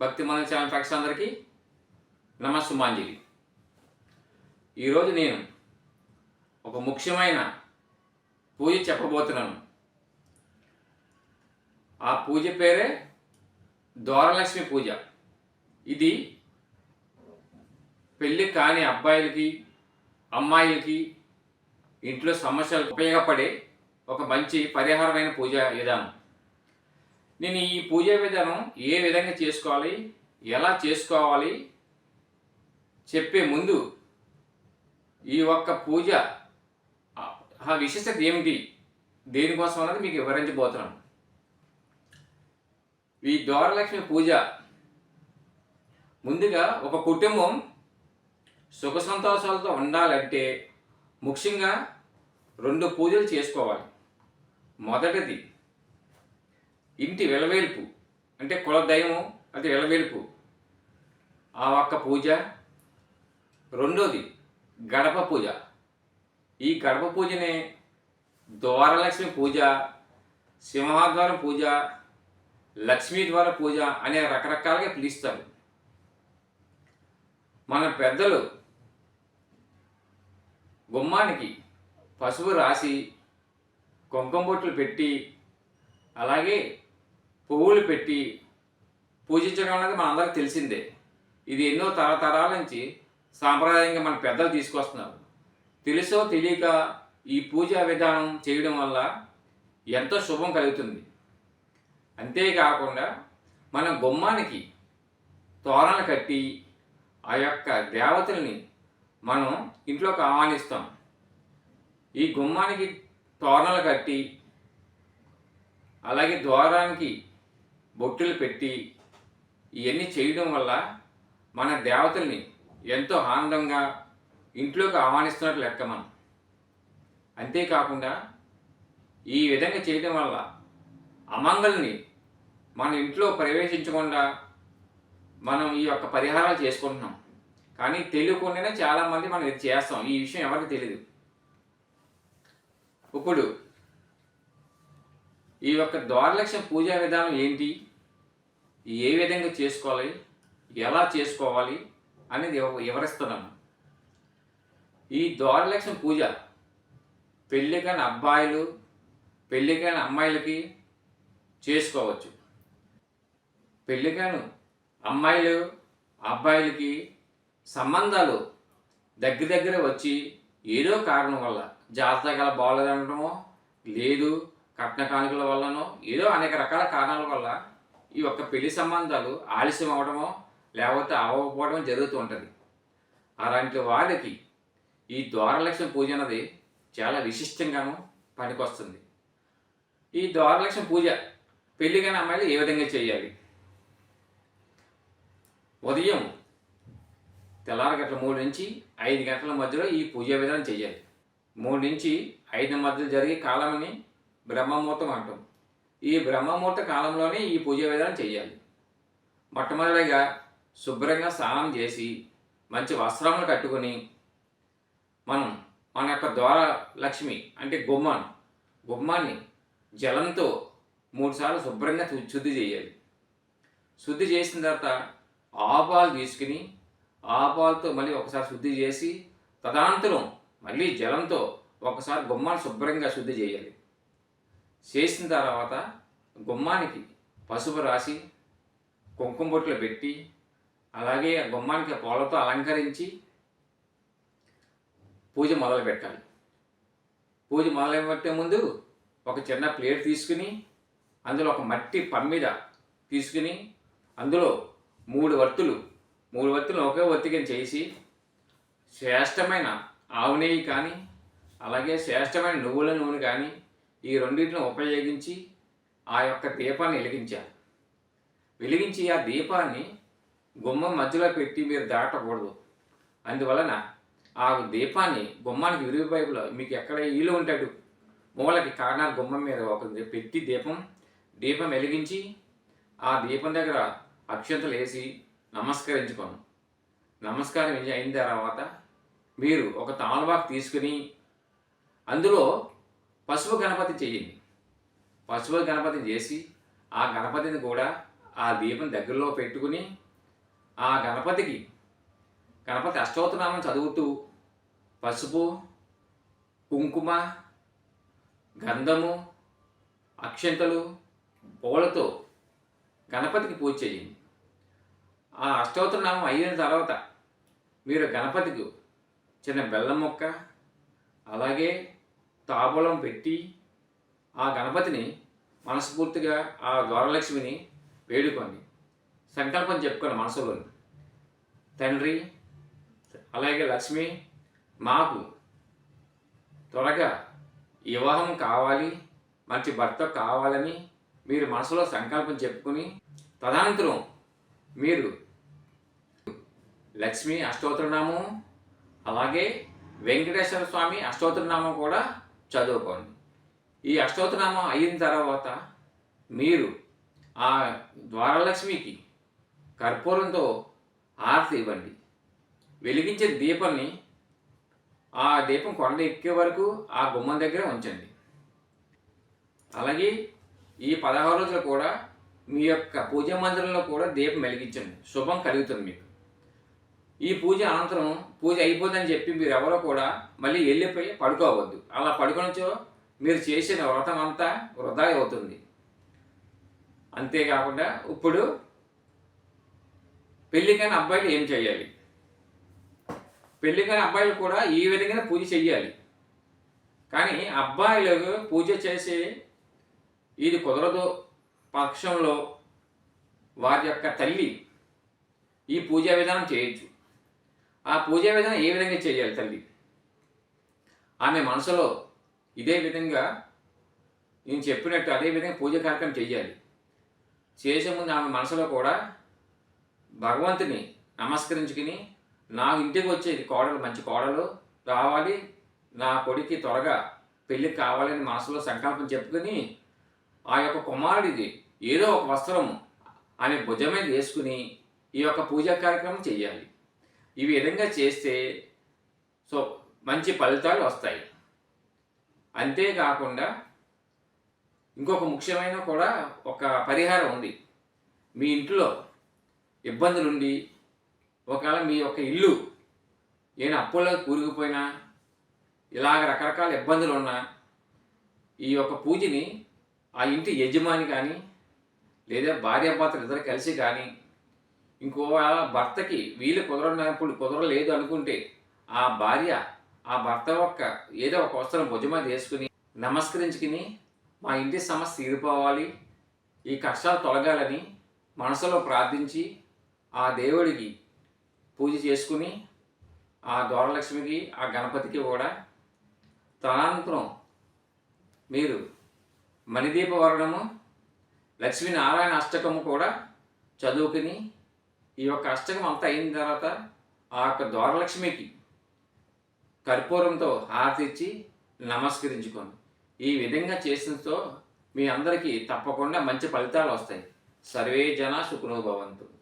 భక్తి మన ఛానల్ అందరికీ నమస్సుమాంజలి. ఈరోజు నేను ఒక ముఖ్యమైన పూజ చెప్పబోతున్నాను. ఆ పూజ పేరే దోరలక్ష్మి పూజ. ఇది పెళ్ళి కాని అబ్బాయిలకి అమ్మాయిలకి ఇంట్లో సమస్యలకు ఉపయోగపడే ఒక మంచి పరిహారమైన పూజ విధానం నేను ఈ పూజా విధానం ఏ విధంగా చేసుకోవాలి ఎలా చేసుకోవాలి చెప్పే ముందు ఈ ఒక్క పూజ ఆ- ఆ విశిష్టత ఏమిటి? దేనికోసం అన్నది మీకు వివరించబోతున్నాను. ఈ ద్వారలక్ష్మి పూజ ముందుగా ఒక కుటుంబం సుఖ సంతోషాలతో ఉండాలంటే ముఖ్యంగా రెండు పూజలు చేసుకోవాలి. మొదటిది ఇంటి వెలవేల్పు. అంటే కులదైవం అది వెలవేల్పు. ఆ ఒక్క పూజ. రెండోది గడప పూజ. ఈ గడప పూజనే ద్వారలక్ష్మి పూజ సింహద్వారం పూజ లక్ష్మీ ద్వార పూజ అనే రకరకాలుగా పిలుస్తారు. మన పెద్దలు గుమ్మానికి పసుపు రాసి కుంకుమ బొట్లు పెట్టి అలాగే పువ్వులు పెట్టి పూజించడం అనేది మనందరికి తెలిసిందే. ఇది ఎన్నో తరతరాల నుంచి సాంప్రదాయంగా మన పెద్దలు తీసుకొస్తున్నారు. తెలుసో తెలియక ఈ పూజా విధానం చేయడం వల్ల ఎంతో శుభం కలుగుతుంది. అంతేకాకుండా మన గుమ్మానికి తోరణాలు కట్టి ఆ యొక్క దేవతల్ని మనం ఇంట్లోకి ఆహ్వానిస్తాం. ఈ గుమ్మానికి తోరణాలు కట్టి అలాగే ద్వారానికి బొట్టులు పెట్టి ఇవన్నీ చేయడం వల్ల మన దేవతల్ని ఎంతో ఆనందంగా ఇంట్లోకి ఆహ్వానిస్తున్నట్లు లెక్క మనం. అంతేకాకుండా ఈ విధంగా చేయడం వల్ల అమంగల్ని మన ఇంట్లో ప్రవేశించకుండా మనం ఈ యొక్క పరిహారాలు చేసుకుంటున్నాం. కానీ తెలియకుండానే చాలామంది మనం ఇది చేస్తాం. ఈ విషయం ఎవరికి తెలియదు ఇప్పుడు ఈ యొక్క ద్వారలక్ష్యం పూజా విధానం ఏంటి? ఏ విధంగా చేసుకోవాలి? ఎలా చేసుకోవాలి? అనేది వివరిస్తున్నాను ఈ ద్వారలక్ష్మి పూజ పెళ్ళి కాని అబ్బాయిలు పెళ్ళి కాని అమ్మాయిలకి చేసుకోవచ్చు. పెళ్ళి కాని అమ్మాయిలు అబ్బాయిలకి సంబంధాలు దగ్గర దగ్గర వచ్చి ఏదో కారణం వల్ల జాతకాల బాగోలేదనడమో లేదు కట్న కానుకల వల్లనో ఏదో అనేక రకాల కారణాల వల్ల ఈ యొక్క పెళ్ళి సంబంధాలు ఆలస్యం అవడమో లేకపోతే అవ్వకపోవడం జరుగుతూ ఉంటుంది. అలాంటి వారికి ఈ ద్వారలక్ష్మి పూజ అన్నది చాలా విశిష్టంగాను పనికొస్తుంది. ఈ ద్వారలక్ష్మి పూజ పెళ్ళి అమ్మాయిలు ఏ విధంగా చేయాలి? ఉదయం తెల్లారి గంటల మూడు నుంచి ఐదు గంటల మధ్యలో ఈ పూజా విధానం చేయాలి. మూడు నుంచి ఐదు మధ్యలో జరిగే కాలంని బ్రహ్మముహూర్తం అంటాం. ఈ బ్రహ్మముహూర్త కాలంలోనే ఈ పూజ విధానం చేయాలి. మొట్టమొదటిగా శుభ్రంగా స్నానం చేసి మంచి వస్త్రములు కట్టుకొని మనం మన యొక్క ద్వార లక్ష్మి అంటే గుమ్మాన్ గుమ్మాన్ని జలంతో మూడుసార్లు శుభ్రంగా శుద్ధి చేయాలి. శుద్ధి చేసిన తర్వాత ఆపాలు తీసుకుని ఆపాలతో మళ్ళీ ఒకసారి శుద్ధి చేసి తదనంతరం మళ్ళీ జలంతో ఒకసారి గుమ్మాన్ని శుభ్రంగా శుద్ధి చేయాలి. చేసిన తర్వాత గుమ్మానికి పసుపు రాసి కుంకుమ బొట్లు పెట్టి అలాగే ఆ గుమ్మానికి పూలతో అలంకరించి పూజ మొదలు పెట్టాలి. పూజ మొదలుపెట్టే ముందు ఒక చిన్న ప్లేట్ తీసుకుని అందులో ఒక మట్టి పమ్మిద తీసుకుని అందులో మూడు వత్తులు మూడు వత్తులు ఒకే వత్తికని చేసి శ్రేష్టమైన ఆవు నెయ్యి కానీ అలాగే శ్రేష్టమైన నువ్వుల నూనె కానీ ఈ రెండింటిని ఉపయోగించి ఆ యొక్క దీపాన్ని వెలిగించారు వెలిగించి ఆ దీపాన్ని గుమ్మం మధ్యలో పెట్టి మీరు దాటకూడదు. అందువలన ఆ దీపాన్ని గుమ్మానికి విరుగు వైపులో మీకు ఎక్కడ ఇల్లు ఉంటాడు మూలకి కారణాలు గుమ్మం మీద ఒక పెట్టి దీపం దీపం వెలిగించి ఆ దీపం దగ్గర అక్షంతలు వేసి నమస్కరించుకోను నమస్కారం అయిన తర్వాత మీరు ఒక తామలబాకు తీసుకుని అందులో పసుపు గణపతి చేయండి పశువు గణపతిని చేసి ఆ గణపతిని కూడా ఆ దీపం దగ్గరలో పెట్టుకుని ఆ గణపతికి గణపతి అష్టోత్తనామం చదువుతూ పసుపు కుంకుమ గంధము అక్షంతలు పూలతో గణపతికి పూజ చేయండి ఆ అష్టోత్తరనామం అయిన తర్వాత మీరు గణపతికి చిన్న బెల్లం మొక్క అలాగే తాబూలం పెట్టి ఆ గణపతిని మనస్ఫూర్తిగా ఆ ద్వారలక్ష్మిని వేడుకోండి. సంకల్పం చెప్పుకోండి మనసులో తండ్రి అలాగే లక్ష్మి మాకు త్వరగా వివాహం కావాలి మంచి భర్త కావాలని మీరు మనసులో సంకల్పం చెప్పుకుని తదనంతరం మీరు లక్ష్మి అష్టోత్తరనామం అలాగే వెంకటేశ్వర స్వామి అష్టోత్తరనామం కూడా చదువుకోండి. ఈ అష్టోత్తనామం అయిన తర్వాత మీరు ఆ ద్వారలక్ష్మికి కర్పూరంతో హారతి ఇవ్వండి. వెలిగించే దీపాన్ని ఆ దీపం కొండ ఎక్కే వరకు ఆ గుమ్మం దగ్గర ఉంచండి. అలాగే ఈ పదహారు రోజులు కూడా మీ యొక్క పూజా మందిరంలో కూడా దీపం వెలిగించండి. శుభం కలుగుతుంది మీకు. ఈ పూజ అనంతరం పూజ అయిపోదని చెప్పి మీరు ఎవరో కూడా మళ్ళీ వెళ్ళిపోయి పడుకోవద్దు. అలా పడుకొనిచో మీరు చేసిన వ్రతం అంతా వృధా అవుతుంది. అంతేకాకుండా ఇప్పుడు పెళ్ళికైన అబ్బాయిలు ఏం చేయాలి పెళ్ళికైన అబ్బాయిలు కూడా ఈ విధంగా పూజ చెయ్యాలి. కానీ అబ్బాయిలకు పూజ చేసి ఇది కుదరదు. పక్షంలో వారి యొక్క తల్లి ఈ పూజా విధానం చేయొచ్చు. ఆ పూజా విధానం ఏ విధంగా చేయాలి తల్లి? ఆమె మనసులో ఇదే విధంగా నేను చెప్పినట్టు అదే విధంగా పూజ కార్యక్రమం చేయాలి. చేసే ముందు ఆమె మనసులో కూడా భగవంతుని నమస్కరించుకుని నా ఇంటికి వచ్చేది కోడలు మంచి కోడలు రావాలి నా కొడుకి త్వరగా పెళ్ళి కావాలని మనసులో సంకల్పం చెప్పుకొని ఆ యొక్క కుమారుడిది ఏదో ఒక వస్త్రం ఆమె భుజం మీద వేసుకుని ఈ యొక్క పూజా కార్యక్రమం చేయాలి. ఈ విధంగా చేస్తే సో మంచి ఫలితాలు వస్తాయి. అంతేకాకుండా ఇంకొక ముఖ్యమైన కూడా ఒక పరిహారం ఉంది. మీ ఇంట్లో ఇబ్బందులుండి ఒకవేళ మీ యొక్క ఇల్లు ఏమైనా అప్పుల్లో కూరుకుపోయినా ఇలాగ రకరకాల ఇబ్బందులు ఉన్నా ఈ యొక్క పూజని ఆ ఇంటి యజమాని కానీ లేదా భార్యాభర్తలు ఇద్దరు కలిసి కానీ ఇంకోవేళ భర్తకి వీలు కుదరనప్పుడు కుదరలేదు అనుకుంటే ఆ భార్య ఆ భర్త యొక్క ఏదో ఒక వస్త్రం భుజమా చేసుకుని నమస్కరించుకుని మా ఇంటి సమస్య తీరిపోవాలి ఈ కష్టాలు తొలగాలని మనసులో ప్రార్థించి ఆ దేవుడికి పూజ చేసుకుని ఆ ద్వారలక్ష్మికి ఆ గణపతికి కూడా తదనంతరం మీరు మణిదీప వర్ణము లక్ష్మీనారాయణ అష్టకము కూడా చదువుకుని ఈ యొక్క అష్టకం అంతా అయిన తర్వాత ఆ యొక్క ద్వారలక్ష్మికి కర్పూరంతో హారతి ఇచ్చి నమస్కరించుకోండి. ఈ విధంగా చేసినతో మీ అందరికీ తప్పకుండా మంచి ఫలితాలు వస్తాయి. సర్వే జన సుఖనోభవంతు